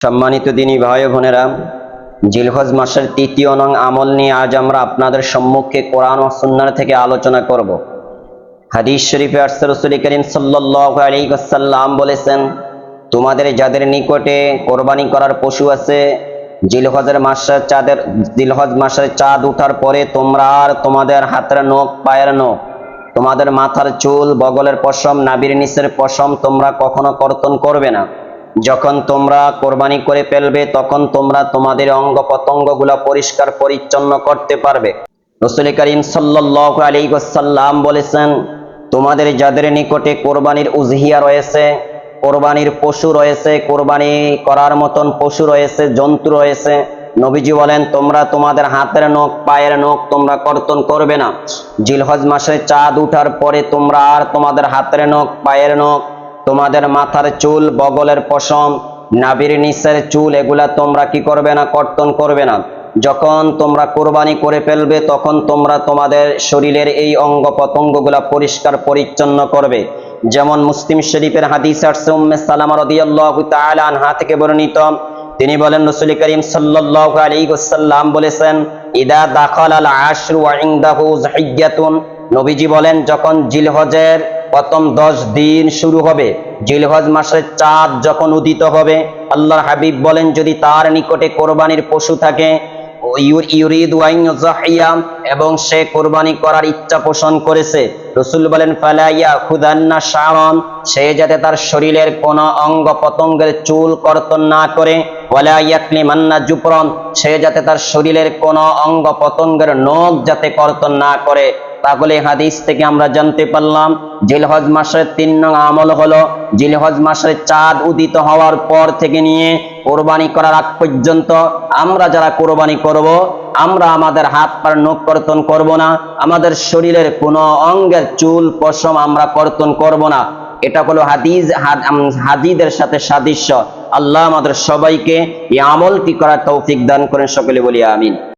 সম্মানিত দিনী ভাই বোনেরা, জিলহজ মাসের তৃতীয় নং আমল নিয়ে আজ আমরা আপনাদের সম্মুখে কোরআন ও সুন্নার থেকে আলোচনা করব। হাদিস শরীফে আরসে করিম সাল্লাহ বলেছেন, তোমাদের যাদের নিকটে কোরবানি করার পশু আছে, জিলহজের মাসের চাঁদের, জিলহজ মাসের চাঁদ উঠার পরে তোমরা আর তোমাদের হাতের নখ, পায়ের নখ, তোমাদের মাথার চুল, বগলের পশম নাবির নিচের পশম তোমরা কখনো কর্তন করবে না। যখন তোমরা কোরবানি করে ফেলবে, তখন তোমরা তোমাদের অঙ্গ প্রত্যঙ্গগুলো পরিষ্কার পরিচ্ছন্ন করতে পারবে। রসুল করিম সাল্লাম বলেছেন, তোমাদের যাদের নিকটে কোরবানির উজহিয়া রয়েছে, কোরবানির পশু রয়েছে, কোরবানি করার মতন পশু রয়েছে, জন্তু রয়েছে, নবীজি বলেন, তোমরা তোমাদের হাতের নখ, পায়ের নখ তোমরা কর্তন করবে না। জিলহজ মাসে চাঁদ উঠার পরে তোমরা আর তোমাদের হাতের নখ, পায়ের নখ তোমাদের মাথার চুল বগলের পশম নাবির নিচের চুল, এগুলা তোমরা কি করবে না, কর্তন করবে না? যখন তোমরা কোরবানি করে ফেলবে, তখন তোমরা তোমাদের শরীরের এই অঙ্গ প্রত্যঙ্গগুলা পরিষ্কার পরিচ্ছন্ন করবে। যেমন মুসলিম শরীফের হাদিস আসছে সালামা আনহা থেকে বর্ণিত। তিনি বলেন, রসুল করিম সাল্লাল্লাহু আলাইহি বলেছেন, ইদা দাখাল আল আশরু ওয়া ইনদাহু নবীজি বলেন, যখন জিলহজের প্রথম দশ দিন শুরু হবে। জিলহজ মাসের চাঁদ যখন উদিত হবে, আল্লাহর হাবিব বলেন, যদি তার নিকটে কোরবানির পশু থাকে এবং সে কোরবানি করার ইচ্ছা পোষণ করেছে, রসুল বলেন ফালাইয়া খুদান্না শারন সে যাতে তার শরীরের কোন অঙ্গ প্রত্যঙ্গের চুল কর্তন না করে, ওয়ালা মান্না জুপরন সে যাতে তার শরীরের কোন অঙ্গ প্রত্যঙ্গের নখ যাতে কর্তন না করে। তাহলে হাদিস থেকে আমরা জানতে পারলাম, জিলহজ মাসের তিন নং আমল হলো, জিলহজ মাসের চাঁদ উদিত হওয়ার পর থেকে নিয়ে কোরবানি করার আগ পর্যন্ত আমরা যারা কোরবানি করব, আমরা আমাদের হাত পার নখ কর্তন করব না, আমাদের শরীরের কোনো অঙ্গের চুল পশম আমরা কর্তন করব না। এটা হলো হাদিস, হাদ- হাদিদের সাথে সাদৃশ্য। আল্লাহ আমাদের সবাইকে এই আমলটি করার তৌফিক দান করেন, সকলে বলি আমিন।